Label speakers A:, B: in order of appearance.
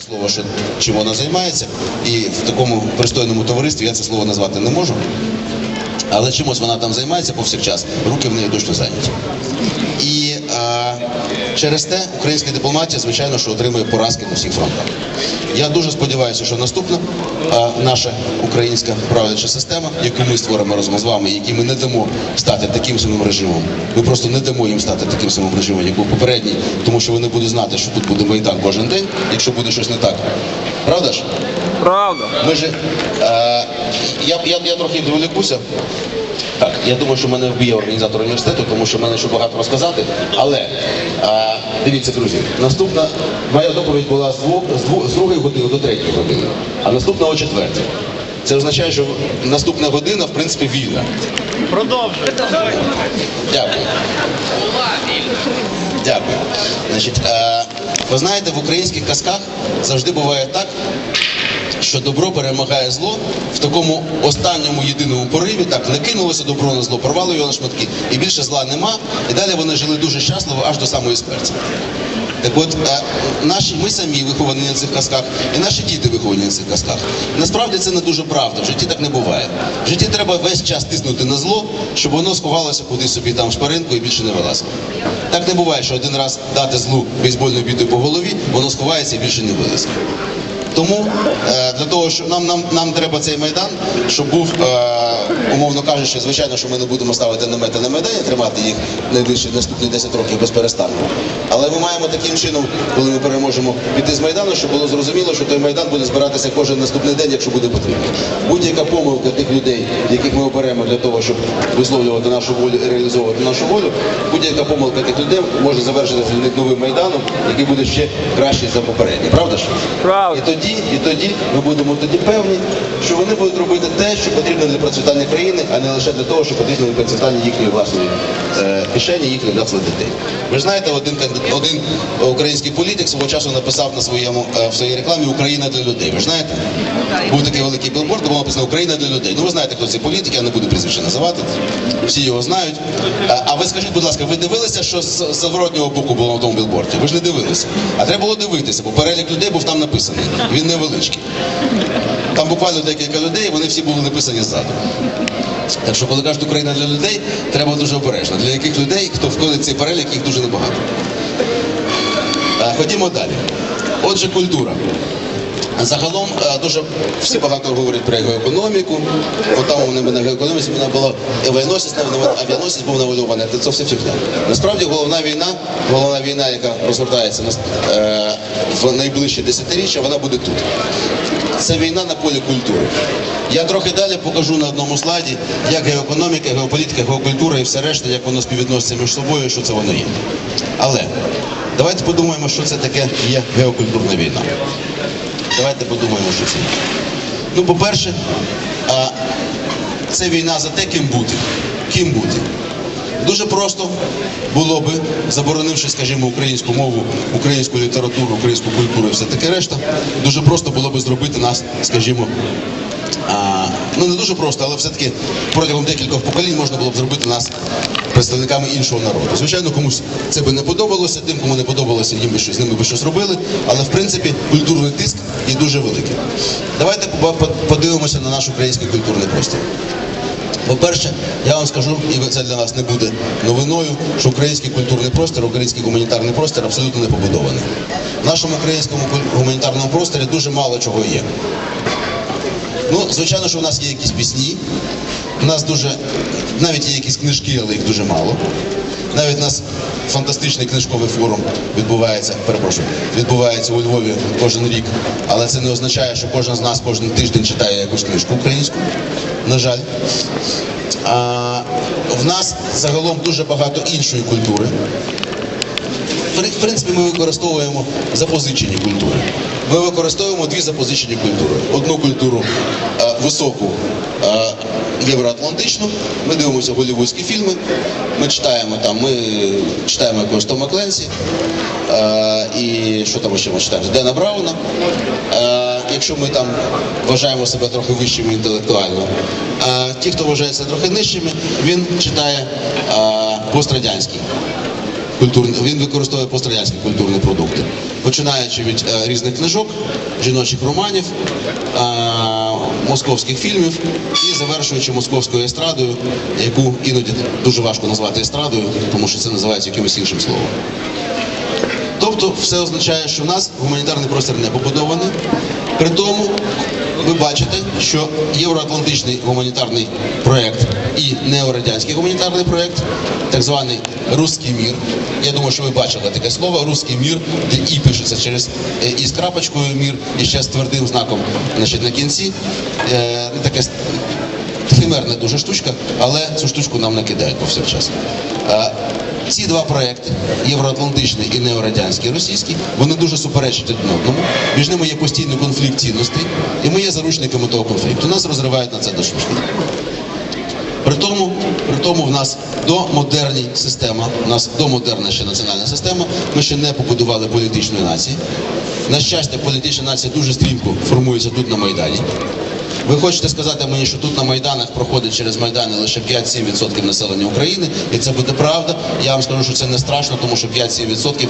A: Слово, що чим вона займається, і в такому пристойному товаристві я це слово назвати не можу. Але чимось вона там займається повсякчас, руки в неї точно зайняті. І через те українська дипломатія, звичайно, що отримує поразки на всіх фронтах. Я дуже сподіваюся, що наступна наша українська правляча система, яку ми створимо разом з вами, і якій ми не дамо стати таким самим режимом. Ми просто не дамо їм стати таким самим режимом, як був попередній, тому що вони будуть знати, що тут буде майдан кожен день, якщо буде щось не так. Правда ж?
B: Правда.
A: Ми ж, е, я, я, я трохи відволікуся. Так, я думаю, що мене вб'є організатор університету, тому що в мене ще багато розказати. Але е, дивіться, друзі, наступна моя доповідь була з, двох, з, двох, з другої години до третьої години, а наступна о четвертій. Це означає, що наступна година, в принципі, вільна.
B: Продовжуй.
A: Дякую. Дякую. Значить, е, ви знаєте, в українських казках завжди буває так, що добро перемагає зло в такому останньому єдиному пориві, так накинулося добро на зло, порвало його на шматки, і більше зла нема. І далі вони жили дуже щасливо аж до самої смерті. Так от, е, наші, ми самі виховані на цих казках, і наші діти виховані на цих казках. Насправді це не дуже правда. В житті так не буває. В житті треба весь час тиснути на зло, щоб воно сховалося кудись собі там в шпаринку і більше не вилазило. Так не буває, що один раз дати злу бейсбольною бітою по голові, воно сховається і більше не вилазить. Тому е, для того, що нам, нам, нам треба цей майдан, щоб був, е, умовно кажучи, звичайно, що ми не будемо ставити намети на майдані, тримати їх найближчі наступні 10 років без перестанку. Але ми маємо таким чином, коли ми переможемо піти з майдану, щоб було зрозуміло, що той майдан буде збиратися кожен наступний день, якщо буде потрібно. Будь-яка помилка тих людей, яких ми оберемо для того, щоб висловлювати нашу волю і реалізовувати нашу волю, будь-яка помилка тих людей може завершитися новим майданом, який буде ще кращий за попередній. Правда ж?
B: Правда.
A: І тоді, і тоді ми будемо тоді певні, що вони будуть робити те, що потрібно для процвітання країни, а не лише для того, що потрібно для процвітання їхньої власної е, кишені, їхніх власних дітей. Ви ж знаєте, один один український політик свого часу написав на своєму е, в своїй рекламі Україна для людей. Ви ж знаєте? Був такий великий білборд, було написано Україна для людей. Ну ви знаєте, хто цей політик, я не буду прізвище називати. Всі його знають. А, а ви скажіть, будь ласка, ви дивилися, що з з зворотнього боку було на тому білборді? Ви ж не дивилися. А треба було дивитися, бо перелік людей був там написаний. Він невеличкий. Там буквально декілька людей, вони всі були написані ззаду. Так що, коли кажуть Україна для людей, треба дуже обережно. Для яких людей, хто входить в цей перелік, їх дуже небагато. Е, Ходімо далі. Отже, культура. Загалом е, дуже всі багато говорять про його економіку. От там вони на економіці вона була авіаносець, авіаносець був навальований. Це все фігня. Насправді головна війна, головна війна, яка розгортається е, в найближчі десятиріччя, вона буде тут. Це війна на полі культури. Я трохи далі покажу на одному слайді, як геоекономіка, геополітика, геокультура і все решта, як воно співвідноситься між собою, що це воно є. Але давайте подумаємо, що це таке є геокультурна війна. Давайте подумаємо, що це. Ну, по-перше, це війна за те, ким бути. Ким бути. Дуже просто було би, заборонивши, скажімо, українську мову, українську літературу, українську культуру і все таке решта, дуже просто було би зробити нас, скажімо, а, ну не дуже просто, але все-таки протягом декількох поколінь можна було б зробити нас представниками іншого народу. Звичайно, комусь це би не подобалося, тим, кому не подобалося, їм би щось з ними би щось робили, але в принципі культурний тиск є дуже великий. Давайте подивимося на наш український культурний простір. По-перше, я вам скажу, і це для нас не буде новиною, що український культурний простір, український гуманітарний простір абсолютно не побудований. В нашому українському гуманітарному просторі дуже мало чого є. Ну, звичайно, що в нас є якісь пісні, у нас дуже, навіть є якісь книжки, але їх дуже мало. Навіть у нас фантастичний книжковий форум відбувається, перепрошую, відбувається у Львові кожен рік, але це не означає, що кожен з нас кожен тиждень читає якусь книжку українську. На жаль. А, в нас загалом дуже багато іншої культури. В принципі, ми використовуємо запозичені культури. Ми використовуємо дві запозичені культури. Одну культуру е, високу євроатлантичну. Ми дивимося голівудські фільми. Ми читаємо там, ми читаємо якогось Тома Кленсі. Е, і що там ще ми читаємо? Дена Брауна. Е, якщо ми там вважаємо себе трохи вищими інтелектуально. А ті, хто вважає себе трохи нижчими, він читає е, пострадянський культурні, він використовує пострадянські культурні продукти, починаючи від е, різних книжок, жіночих романів, е, московських фільмів і завершуючи московською естрадою, яку іноді дуже важко назвати естрадою, тому що це називається якимось іншим словом. Тобто все означає, що в нас гуманітарний простір не побудований. При тому ви бачите, що євроатлантичний гуманітарний проєкт і неорадянський гуманітарний проєкт, так званий Руський мір. Я думаю, що ви бачили таке слово Руський мір, де і пишеться через е, і з крапочкою мір, і ще з твердим знаком значить, на кінці. Е, таке химерна дуже штучка, але цю штучку нам накидають повсякчас. Е, Ці два проекти, євроатлантичний і неорадянський, російський, вони дуже суперечать один одному. Між ними є постійний конфлікт цінностей, і ми є заручниками того конфлікту. Нас розривають на це до шушки. При тому, при тому в нас домодерні система, у нас домодерна ще національна система. Ми ще не побудували політичної нації. На щастя, політична нація дуже стрімко формується тут на Майдані. Ви хочете сказати мені, що тут на Майданах проходить через Майдани лише 5-7% населення України, і це буде правда. Я вам скажу, що це не страшно, тому що 5-7%